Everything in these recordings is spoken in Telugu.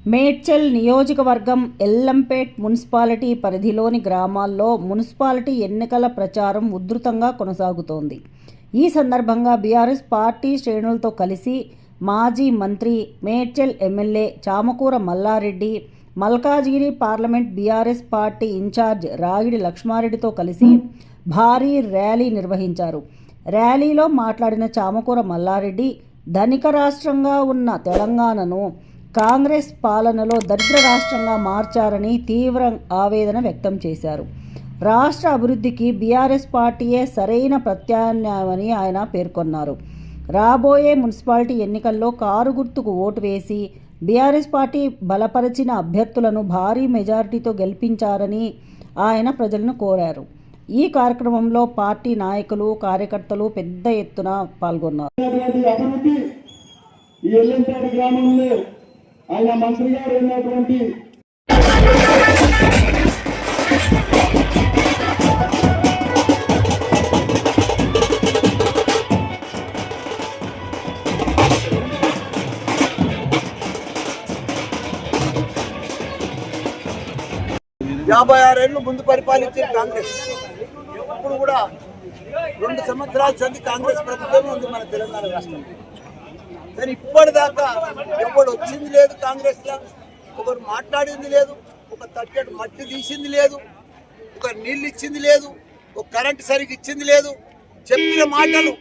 మేడ్చల్ నియోజకవర్గం ఎల్లంపేట్ మున్సిపాలిటీ పరిధిలోని గ్రామాల్లో మున్సిపాలిటీ ఎన్నికల ప్రచారం ఉధృతంగా కొనసాగుతోంది. ఈ సందర్భంగా బీఆర్ఎస్ పార్టీ శ్రేణులతో కలిసి మాజీ మంత్రి Medchal MLA Chamakura Mallareddy Malkajgiri parliament BRS party incharge Ragidi లక్ష్మారెడ్డితో కలిసి భారీ ర్యాలీ నిర్వహించారు. ర్యాలీలో మాట్లాడిన చామకూర మల్లారెడ్డి ధనిక రాష్ట్రంగా ఉన్న తెలంగాణను కాంగ్రెస్ పాలనలో దరిద్ర రాష్ట్రంగా మార్చారని తీవ్ర ఆవేదన వ్యక్తం చేశారు. రాష్ట్ర అభివృద్ధికి బీఆర్ఎస్ పార్టీయే సరైన ప్రత్యామ్నాయమని ఆయన పేర్కొన్నారు. రాబోయే మున్సిపాలిటీ ఎన్నికల్లో కారు గుర్తుకు ఓటు వేసి బీఆర్ఎస్ పార్టీ బలపరిచిన అభ్యర్థులను భారీ మెజారిటీతో గెలిపించారని ఆయన ప్రజలను కోరారు. ఈ కార్యక్రమంలో పార్టీ నాయకులు కార్యకర్తలు పెద్ద ఎత్తున పాల్గొన్నారు. ఆయన మంత్రి గారు ఉన్నటువంటి యాభై ఆరేళ్ళు ముందు పరిపాలించిన కాంగ్రెస్. ఇప్పుడు కూడా రెండు సంవత్సరాల సంది కాంగ్రెస్ ప్రభుత్వం ఉంది మన తెలంగాణ రాష్ట్రంలో. కానీ ఇప్పటిదాకా ఎవడు వచ్చింది లేదు కాంగ్రెస్లో ఒకరు మాట్లాడింది లేదు ఒక తట్టెడు మట్టి తీసింది లేదు ఒక నీళ్ళు ఇచ్చింది లేదు ఒక కరెంట్ సరిగ్గా ఇచ్చింది లేదు. చెప్పిన మాటలు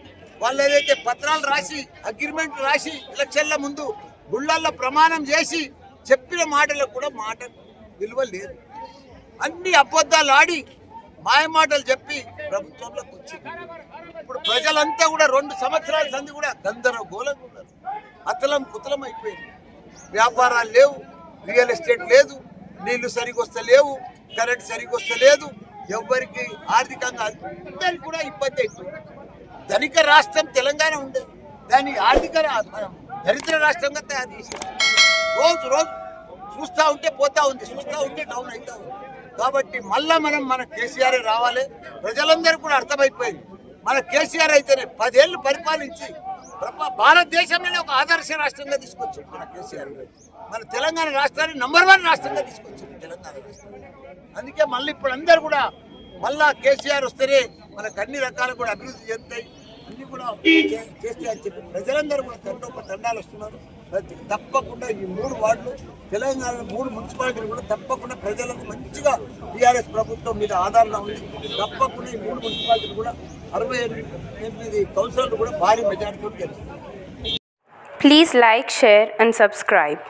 వాళ్ళు ఏదైతే పత్రాలు రాసి అగ్రిమెంట్ రాసి ఎలక్షన్ల ముందు గుళ్ళల్లో ప్రమాణం చేసి చెప్పిన మాటలకు కూడా మాట విలువ లేదు. అన్ని అబద్ధాలు ఆడి మాయమాటలు చెప్పి ప్రభుత్వంలోకి వచ్చింది. ఇప్పుడు ప్రజలంతా కూడా రెండు సంవత్సరాల సంది కూడా గందర అతలం కుతలం అయిపోయింది. వ్యాపారాలు లేవు రియల్ ఎస్టేట్ లేదు నీళ్ళు సరిగొస్తలేవు కరెంట్ సరిగా వస్తలేదు ఆర్థికంగా అందరికి కూడా ఇబ్బంది అయిపోయింది. ధనిక రాష్ట్రం తెలంగాణ ఉండేది దాన్ని ఆర్థిక దరిద్ర రాష్ట్రంగా తయారు చేసింది. రోజు రోజు చూస్తా ఉంటే పోతా ఉంది చూస్తా ఉంటే డౌన్ అవుతా ఉంది. కాబట్టి మళ్ళా మనం మన కేసీఆర్ రావాలి ప్రజలందరూ కూడా అర్థమైపోయింది. మన కేసీఆర్ అయితేనే పదేళ్ళు పరిపాలించి భారతదేశంలోనే ఒక ఆదర్శ రాష్ట్రంగా తీసుకొచ్చాడు మన కేసీఆర్ మన తెలంగాణ రాష్ట్రాన్ని నంబర్ వన్ రాష్ట్రంగా తీసుకొచ్చింది తెలంగాణ రాష్ట్రం అందుకే మళ్ళీ ఇప్పుడు అందరు కూడా మళ్ళా కేసీఆర్ వస్తేనే మనకు అన్ని రకాలు కూడా అభివృద్ధి చెందుతాయి. అన్ని కూడా చేస్తే అని చెప్పి ప్రజలందరూ కూడా తండొక తండాలు వస్తున్నారు. తప్పకుండా ఈ మూడు వార్డులు తెలంగాణ మూడు మున్సిపాలిటీలు కూడా తప్పకుండా ప్రజలకు మంచిగా టీఆర్ఎస్ ప్రభుత్వం మీద ఆధారంగా ఉంది. తప్పకుండా ఈ మూడు మున్సిపాలిటీలు కూడా అరవై ఎనిమిది కౌన్సిలర్లు కూడా భారీ మెజార్టీతో గెలుస్తారు. Please like share and subscribe